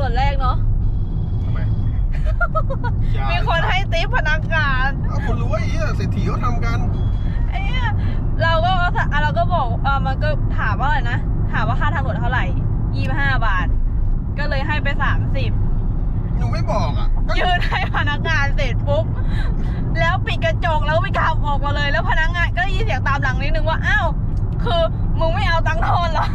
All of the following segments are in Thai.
ด่วนแรกเนาะทำไมอย่ามีคนให้ติปพนักงานเอาคนรู้ว่าไอ้เหี้ยเศรษฐีเขาทำกัน ไอ้เนี่ยเราก็อะเราก็บอกเออมันก็ถามว่าอะไรนะถามว่าค่าทางด่วนเท่าไหร่ยี่ห้าบาท ก็เลยให้ไปสามสิบหนูไม่บอกอะก็ยืนให้พนักงานเสร็จปุ๊บแล้วปิดกระจกแล้วก็ไปขับออกมาเลย แล้วพนักงานก็ได้ยินเสียงตามหลังนิดนึงว่าอ้าวคือมึงไม่เอาตังค์ทอนเหรอ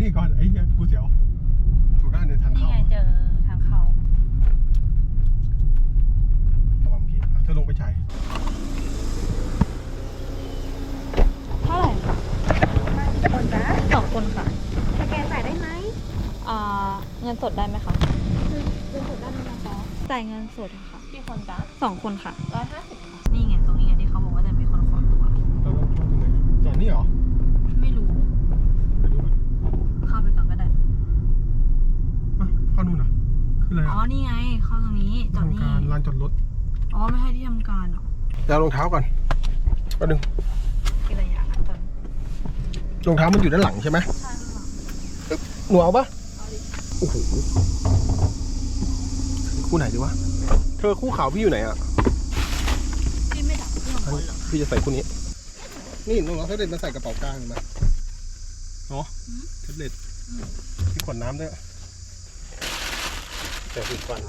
นี่ก่อนไอ้เหี้ยกูเสียวถูกได้ในทางนี่เข้าไงเจอทางเข้าระวังพี่อะเธอลงไปจ่ายเท่าไหร่คะคนนะสองคนค่ะสแกนจ่ายได้ไหมอ่าเงินสดได้ไหมคะคือเงินสดได้ไหมคะจ่ายเงินสดค่ะกี่คนจ๊ะสองคนค่ะร้อยห้าสิบค่ะนี่ไงตรงนี้ไงที่เขาบอกว่าจะมีคนขอตัวเราต้องเข้าตรงไหนจอดนี่เหรอ ไม่รู้ ไปดูก่อน เข้าไปก่อนก็ได้ อะเข้านู่นนะ คืออะไรอ๋ออะนี่ไง เข้าตรงนี้จอดทำนี่ การลานจอดรถอ๋อ ไม่ให้ที่ทำการเหรอเดี๋ยวเอารองเท้าก่อนแป๊บนึงกี่ระยะตอนรองเท้ามันอยู่ด้านหลังใช่ไหมใช่หรือเปล่าหนูเอาปะเอาดิโอ้โหคู่ไหนดีวะเธอคู่ขาวพี่อยู่ไหนอะ พี่ไม่ดับเครื่องคนเหรอ พี่จะใส่คู่นี้ นี่น้องๆเขาเด็ดมาใส่กระเป๋ากลางเห็นไหมเนาะอืมแท็บเล็ตอืมมีขวดน้ำด้วย แต่อีกฟัน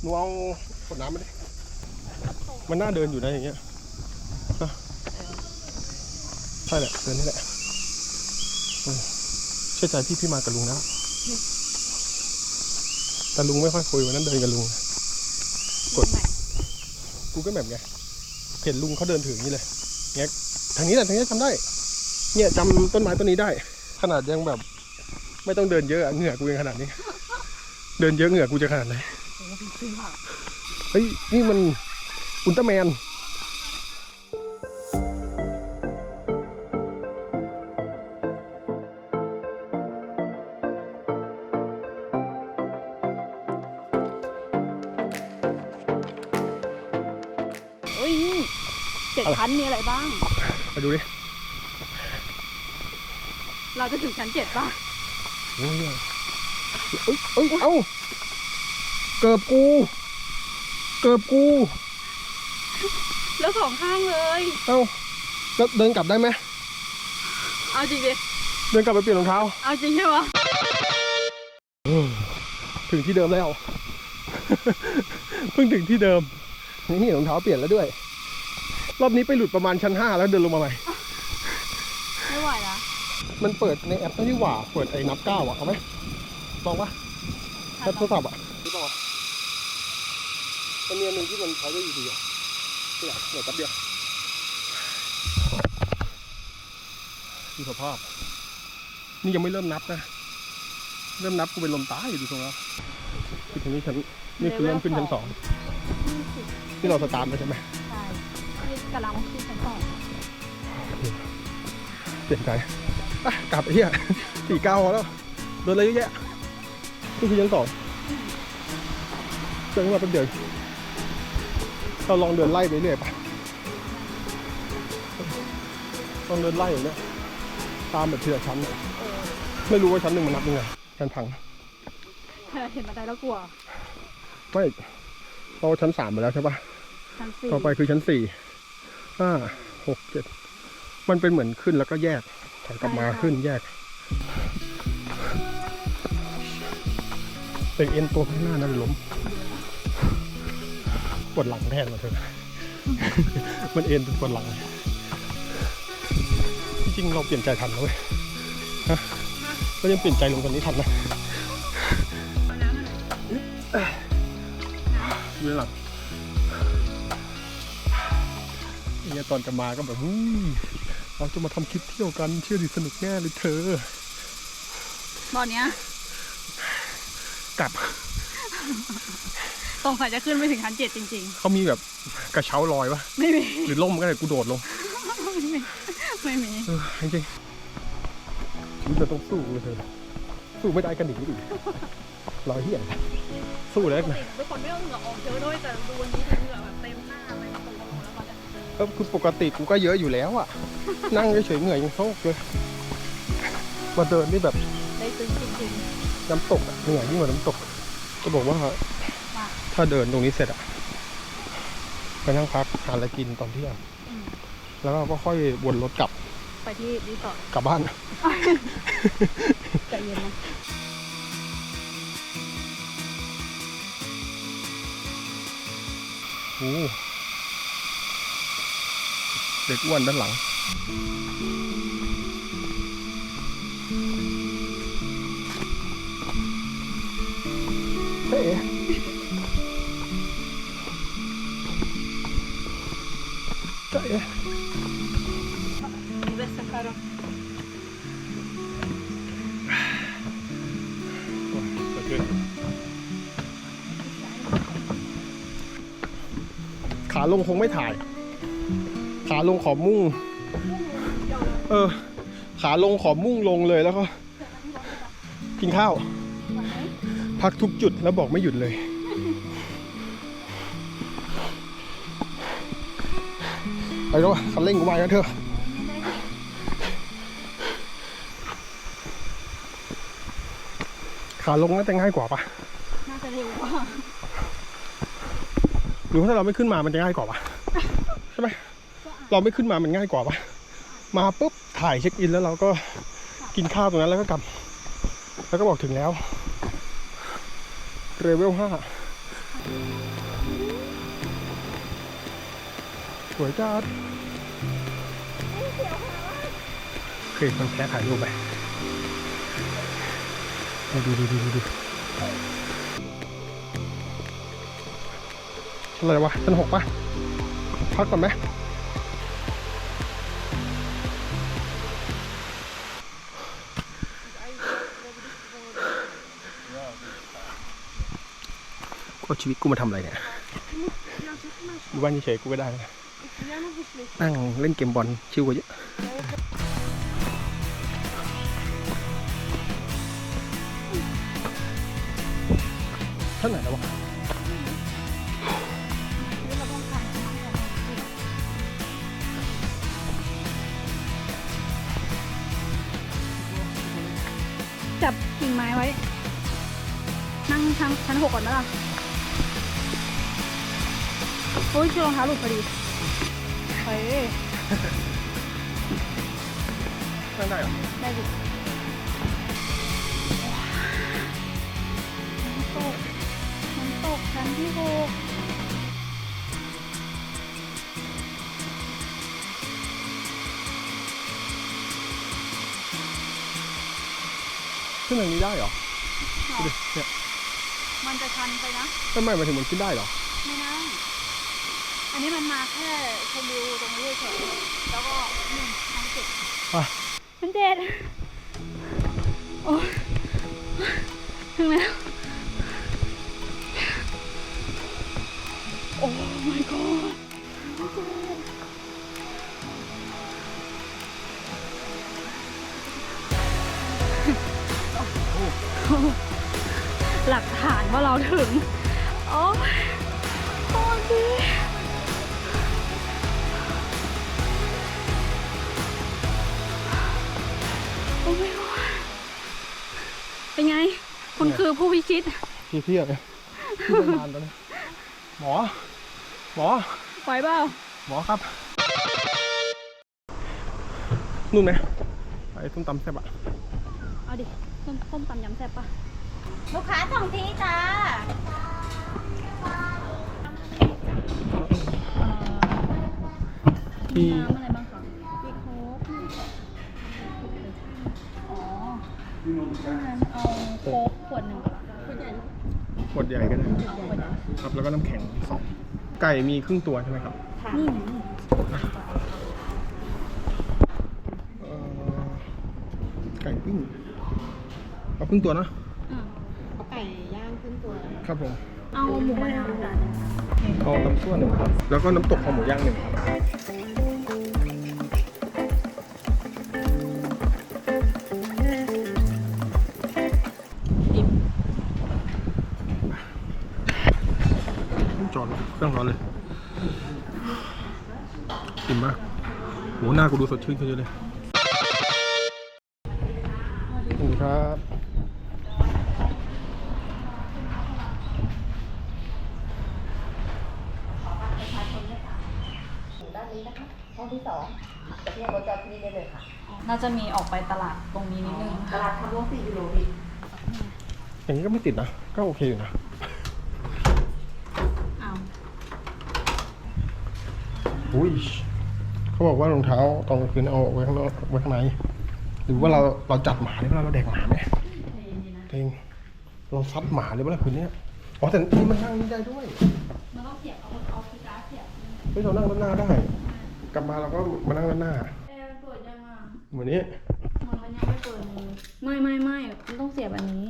หนูเอาขวดน้ำมาดิ มันน่าเดินอยู่นะอย่างเงี้ยใช่แหละเดินนี่แหละเชื่อใจพี่พี่มากับลุงแล้วแต่ลุงไม่ค่อยคุยวันนั้นเดินกับลุง กดกูก็แบบไงเห็นลุงเขาเดินถืออย่างนี้เลยเงี้ยทางนี้แหละทางนี้จำได้ เนี่ยจำต้นไม้ต้นนี้ได้ ขนาดยังแบบ ไม่ต้องเดินเยอะอะเหงื่อกูยังขนาดนี้ เดินเยอะเหงื่อกูจะขนาดไหนเฮ้ย นี่มันอุลตร้าแมนเอ้ยเจ็ดชั้นมีอะไรบ้าง มาดูดิ เราจะถึงชั้นเจ็ดป่ะโอ้ย เอ้ยเอ้ยเอ้าเกือบกู เกือบกู แล้วสองข้างเลย เอ้าแล้วเดินกลับได้ไหมเอาจริงดิ เดินกลับไปเปลี่ยนรองเท้าเอาจริงใช่ปะถึงที่เดิมแล้ว เพิ่งถึงที่เดิม นี่รองเท้าเปลี่ยนแล้วด้วย รอบนี้ไปหลุดประมาณชั้นห้าแล้วเดินลงมาใหม่ ไม่ไหวละมันเปิดในแอปนั่นนี่หว่า เปิดไอ้นับเก้าอะเอาไหมล องปะแอปโทรศัพท์อะนี่ป่าวะมันมีอันหนึ่งที่มันใช้ได้อยู่ดีอะนี่แหละเหลือแป๊บเดียวดูสภาพ นี่ยังไม่เริ่มนับนะ เริ่มนับกูเป็นลมตายอยู่ดูตรงแล้วคือตรงนี้ชั้นนี่คือเริ่มขึ้นชั้นสองนี่เราสตาร์ทแล้วใช่ไหมใช่นี่กำลังขึ้นชั้นสองเปลี่ยนใจอะกลับไอ้เหี้ยสี่เก้าพอแล้วโดนอะไรเยอะแยะ นี่คือชั้นสองเจอขึ้นมาเป็นเดือนเราลองเดินไล่ไปเรื่อยปะลองเดินไล่อย่างเนี้ยตามแบบทีละชั้นอะไม่รู้ว่าชั้นหนึ่งมันนับยังไงชั้นพังเห็นบันไดแล้วกลัวไม่เราชั้นสามไปแล้วใช่ปะชั้นสี่ต่อไปคือชั้นสี่ห้าหกเจ็ดมันเป็นเหมือนขึ้นแล้วก็แยกถอยกลับมาขึ้นแยก แต่เอ็นตัวข้างหน้านั้นล้มปวดหลังแทนมาเถอะมันเอ็นเป็นปวดหลัง จริงเราเปลี่ยนใจทันนะเว้ยก็ยังเปลี่ยนใจลงตอนนี้ทันนะเรื่อหลังเนี่ยตอนจะมาก็แบบอุ้ยเราจะมาทำคลิปเที่ยวกันเชื่อดิสนุกแน่เลยเธอตอนเนี้ย กลับสงสัยจะขึ้นไปถึงชั้นเจ็ดจริงเขามีแบบกระเช้าลอยปะๆ ไม่มี หรือล่มก็ได้กูโดดลง ไม่มี เออจริงๆชีวิตเราต้องสู้เลยเธอสู้ไม่ได้กันหนีอีกรอยเหี้ยสู้แล้วนะทุกคนไม่ต้องเหงื่อออกเยอะด้วยแต่ดูวันนี้เหงื่อแบบเต็มหน้าเลยตรงลงแล้วก็จะเออคือปกติกูก็เยอะอยู่แล้วอะนั่งเฉยๆเหนื่อยยังโซกเลยมาเดินนี่แบบได้ซึ้งจริง น้ำตกอะเหนื่อยยิ่งกว่าน้ำตก ก็บอกว่าถ้าเดินตรงนี้เสร็จอะไปนั่งพักหาอะไรกินตอนเที่ยงอืมแล้วก็ค่อยวนรถกลับๆไปที่รีสอร์ทกลับบ้านใจเย็นนะโอ้เด็กอ้วนด้านหลัง ขาลงคงไม่ถ่าย ขาลงขอมุ่ง เออ ขาลงขอมุ่งลงเลยแล้วก็ กินข้าว พักทุกจุดแล้วบอกไม่หยุดเลย ไปแล้วอะคันเร่งกูไว้กันเถอขาลงน่าจะง่ายกว่าปะ น่าจะเร็วกว่า หรือว่าถ้าเราไม่ขึ้นมามันจะง่ายกว่าปะใช่ไหมเราไม่ขึ้นมามันง่ายกว่าปะมาปุ๊บถ่ายเช็คอินแล้วเราก็กินข้าวตรงนั้นแล้วก็กลับ แล้วก็บอกถึงแล้วเรเวลห้าสวยจัดโอเคมันแค่ถ่ายรูปไปดูดูดูดูดู อะไรวะชั้นหกปะพักก่อนไหมก็ชีวิตกูมาทำอะไรเนี่ยอยู่บ้านเฉยๆกูก็ได้นะนั่งเล่นเกมบอลชิวกว่าเยอะท่านไหนแล้ววะ หกก่อนไหมล่ะโอ้ยชื่อรองเท้าหลุดพอดีไปนั่งได้เหรอได้ดิน้ำตกน้ำตกชั้นที่หกขึ้นทางนี้ได้เหรอดูดิเนี่ย มันจะชันไปนะ ทำไมมาถึงมันขึ้นได้เหรอ ไม่นั่งอันนี้มันมาแค่ชมวิวตรงนี้เฉยๆแล้วก็นี่ชั้นเจ็ดอะชั้นเจ็ดโอ้ยถึงแล้ว ว่าเราถึง โอ้ยโอ้ยดีโอ้ไม่ไหวเป็นไง คุณคือผู้พิชิตพี่เที่ยงเนี่ยพี่ประมาณตอนนี้หมอ หมอ ไหวเปล่า หมอครับนู่นไหมไอ้ส้มตำแซ่บอะเอาดิส้มส้มตำยำแซ่บปะ ลูกค้าสองทีจ้าที่ น้ำอะไรบ้างคะปีโค้กอ๋อถ้างั้นเอาโค้กขวดหนึ่งก่อนละขวดใหญ่ก็ได้เอาขวดหนึ่งครับ แล้วก็น้ำแข็งสองไก่มีครึ่งตัวใช่ไหมครับนี่เอ่อไก่ปิ้งเอาครึ่งตัวนะอะ เอาไก่ย่างขึ้นตัว ครับผม เอาหมูมะนาวจานหนึ่งเอาน้ำส้วหนึ่งครับ แล้วก็น้ำตกของหมูย่างหนึ่งครับอิ่มจอดเครื่องร้อนเลยอิ่มมากโหหน้ากูดูสดชื่นขึ้นเยอะเลยสวัสดีครับ ห้องที่ สองจะเรียกรถจอดที่นี่ได้เลยค่ะน่าจะมีออกไปตลาดตรงนี้นิดนึงตลาดทำร่วงสี่กิโลพี่อย่างนี้ก็ไม่ติดนะ ก็โอเคอยู่นะเอาอุ้ยเขาบอกว่ารองเท้าตอนกลางคืนเอาไว้ข้างนอกไว้ข้างใน หรือว่าเราเราจัดหมาหรือว่าเราแดกหมาไหมเองเราซัดหมาเลยว่าคืนเนี้ยอ๋อแต่นี่มันนั่งนี่ได้ด้วย มันต้องเสียบเอาเอาคีย์การ์ดเสียบเฮ้ยเรานั่งด้านหน้าได้ กลับมาเราก็มานั่งด้านหน้าเออเปิดยังอะเหมือนนี้มันมันยังไม่เปิดเลยไม่ไม่ไม่มันต้องเสียบอันนี้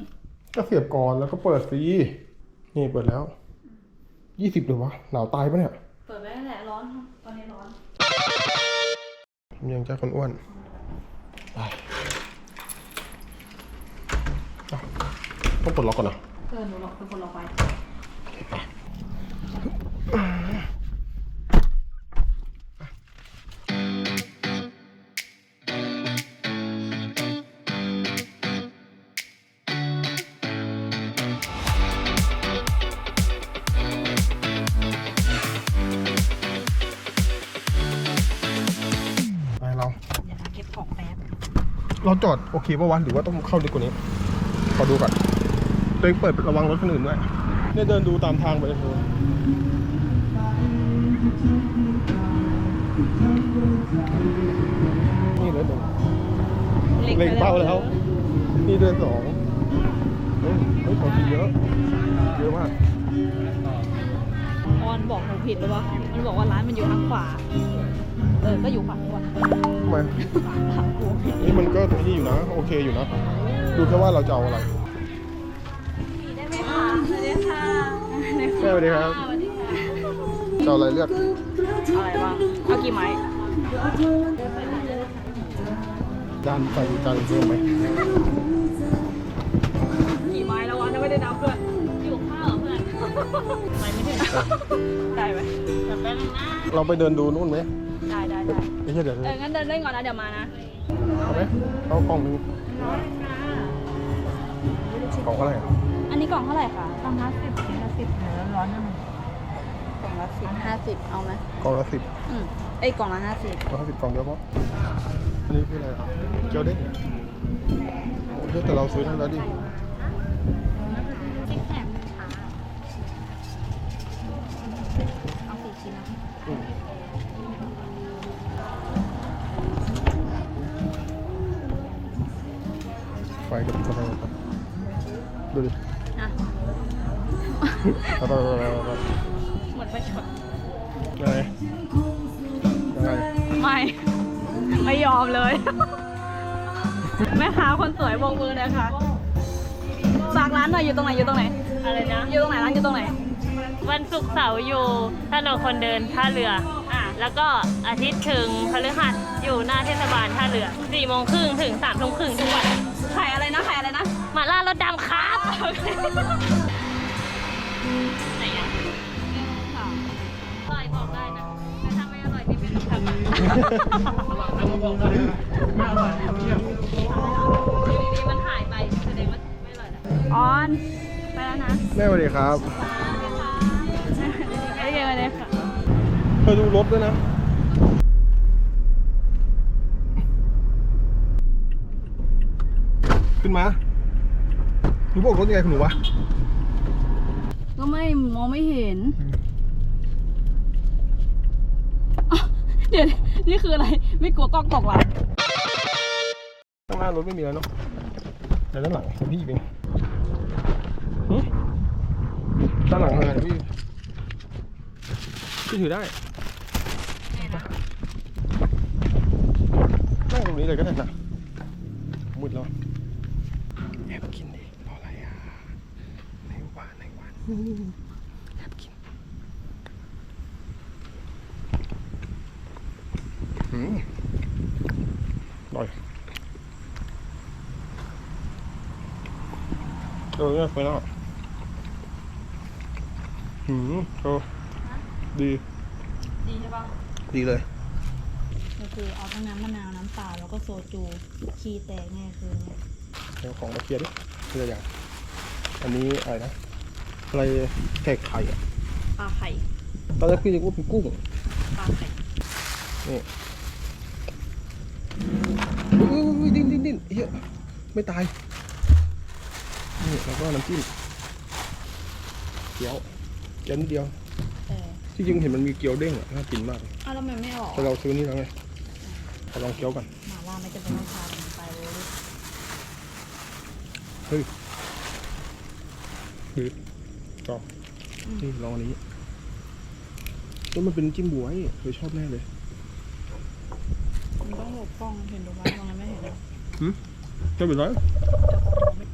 ก็เสียบก่อนแล้วก็เปิดฟรีนี่เปิดแล้วยี่สิบเลยวะหนาวตายปะเนี่ยเปิดไว้นั่นแหละร้อนตอนนี้ร้อนยังจะคนอ้วนไปอะต้องปลดล็อกก่อนเหรอเออหนูหลอกเป็นคนเราไป เราจอดโอเคปะวะหรือว่าต้องเข้าลึกกว่านี้ ขอดูก่อนตัวเองเปิดระวังรถคนอื่นด้วยเนี่ยเดินดูตามทางไปเลยนี่เลยหนึ่งเล็งเป้าแล้ว นี่เดินสองเฮ้ยเฮ้ยของเยอะ เยอะมาก ออนบอกหนูผิดหรือเปล่ามันบอกว่าร้านมันอยู่ทางขวา เออ ก็อยู่ฝั่งขวาทำไมฝั่งกูผิดนี่มันก็นี่อยู่นะ โอเคอยู่นะ ดูแค่ว่าเราจะเอาอะไรได้ไหมคะสวัสดีค่ะสวัสดีครับสวัสดีค่ะจะเอาอะไรเลือก อะไรบ้างเอากี่ไม้จานใส่จานเพิ่มไหมกี่ไม้แล้ววะยังไม่ได้นับด้วย ไปไม่ถึงได้ไหมแต่แป๊บนึงนะเราไปเดินดูนู่นไหมได้ได้ได้ไม่ใช่เดี๋ยวเอองั้นเดินเล่นก่อนนะเดี๋ยวมานะเอาไหมเอากล่องหนึงกล่องเท่าไหร่อะอันนี้กล่องเท่าไหร่คะต้องห้าสิบห้าสิบเนื้อร้อนนึงกล่องละสิบห้าสิบเอาไหมกล่องละสิบอืมเอ้ยกล่องละห้าสิบกล่องละสิบกล่องเดียวพออันนี้คืออะไรอะเกี๊ยวเด้งเหรอโอ้ยแต่เราซื้อทั้งแล้วดิ กับกาแฟครับดูดิอะไปไปไปไปไปเหมือนไปชดยังไงยังไงไม่ ไม่ยอมเลย แม่ค้าคนสวยโบกมือหนะคะฝากร้านหน่อยอยู่ตรงไหนอยู่ตรงไหน อะไรนะ อยู่ตรงไหนร้านอยู่ตรงไหน วันศุกร์เสาร์อยู่ถนนคนเดินท่าเรือ อะ แล้วก็อาทิตย์ถึงพฤหัสอยู่หน้าเทศบาลท่าเรือ4โมงครึ่งถึง3ทุ่มครึ่งทุกวันขายอะไราล่ารถดำครับ ไหนอะอร่อยบอกได้นะแต่ถ้าไม่อร่อยนี่ไม่ต้องทำอะอยู่ดีๆมันหายไปแสดงว่าไม่อร่อยแล้วออนไปแล้วนะแม่สวัสดีครับโอเคไปเลยค่ะเธอดูรถด้วยนะขึ้นมา นหนูบอกรถยังไงคุณหนูวะก็ไม่มองไม่เห็นอืมเดี๋ยวนี่คืออะไร ไม่กลัวกล้องตกเหรอข้างหน้ารถไม่มีแล้วเนาะแต่ด้านหลังของพี่เองหึด้านหลังอะไรพี่พี่ถือได้นั่งตรงนี้เลยก็ได้นะมืดแล้วแอบกินดิรออะไรอะในวันในวันแอบกินอืมอร่อย เออเนี่ยไปแล้ว หืมเออดี ดีใช่ปะดีเลย ก็คือเอาทั้งน้ำมะนาวน้ำเปล่าแล้วก็โซจูขี้แตกแน่คือเนี่ยเอาของมาเคลียร์ดิเพื่ออย่าง อันนี้อะไรนะ อะไรแขกไข่อะปลาไข่ตอนแรกพี่นึกว่าเป็นกุ้ง ปลาไข่นี่อุ้ยอุ้ยดิ้นดิ้นดิ้นเฮียไม่ตาย นี่แล้วก็น้ำจิ้มเกี๊ยวเกี๊ ยวนิดเดียวเออที่จริงเห็นมันมีเกี๊ยวเด้งอะน่ากินมากเลยอ้าวแล้วมันไม่ออกแต่เราซื้อนี่แล้วไงขอลองเกี๊ยวก่อนหมาล่าไม่จะเป็นต้องทานไปเลยเฮ้ยคือก็นี่ลองอันนี้แล้วมันเป็นจิ้มบวยเคยชอบแน่เลย มันต้องหลบกล้องเห็นดูไหมตรงนั้นไม่เห็นนะไม่เป็นไร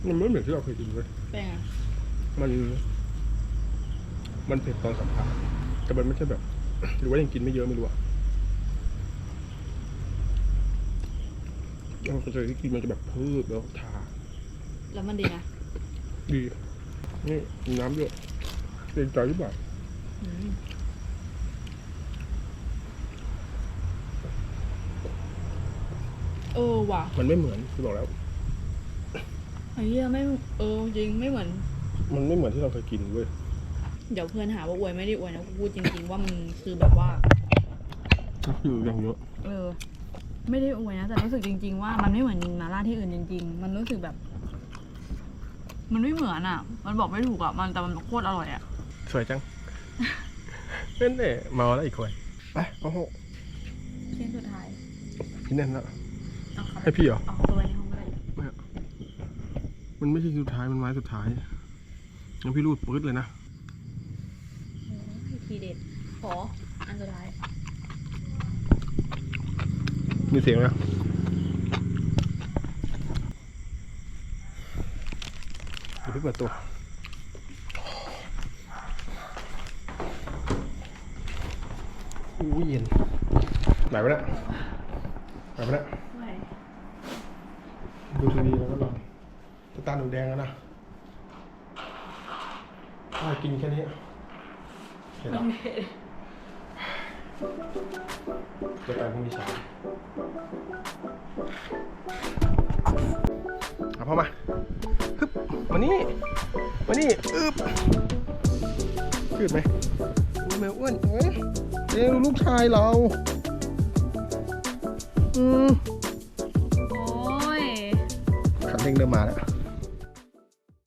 มันไม่เหมือนที่เราเคยกินเลยเป็นไงมัน มันเผ็ดตอนสัมผัสแต่มันไม่ใช่แบบ หรือว่ายังกินไม่เยอะไม่รู้อะยังเคยที่กินมันจะแบบพืชแล้วทาแล้วมันดีนะ ดี นี่มีน้ำเยอะเกรงใจหรือเปล่าอืมเออว่ะ มันไม่เหมือนที่บอกแล้วไอ้เหี้ยไม่ เออจริงไม่เหมือน มันไม่เหมือนที่เราเคยกินเว้ย เดี๋ยวเพื่อนหาว่าอวยไม่ได้อวยนะกูพูดจริงๆว่ามันคือแบบว่า ก็คืออย่างเยอะเออ ไม่ได้อวยนะแต่รู้สึกจริง ๆ ว่ามันไม่เหมือนมาล่าที่อื่นจริง ๆ มันรู้สึกแบบ มันไม่เหมือนอะ มันบอกไม่ถูกอะมันแต่มันโคตรอร่อยอะสวยจัง เป็นเน่เมาแล้วอีกคนไปเอาหกเส้นสุดท้ายพี่แน่นแล้วเอาเข้าไปให้พี่เหรอเอาตัวไว้ในห้องก็ได้ไม่อะมันไม่ใช่สุดท้ายมันไม้สุดท้ายงั้นพี่รูดปื๊ดเลยนะโอ้ย ทีเด็ด ขออันสุดท้าย มีเสียงนะเดี๋ยวพี่เปิดตัวอู้ยเย็นไหนวะเนี่ยไหนวะเนี่ยไม่ดูทีวีแล้วก็นอนตาหนูแดงแล้วนะถ้กินแค่นี้ เห็นแล้วจะไปพรุ่งนี้เช้าเอาพ่อมาฮึบมานี่มานี่อึบยืดไหมอ้วนไหมอ้วนเอ้ยเร็วลูกชายเราอืมโอ้ยคันเร่งเริ่มมาแล้ว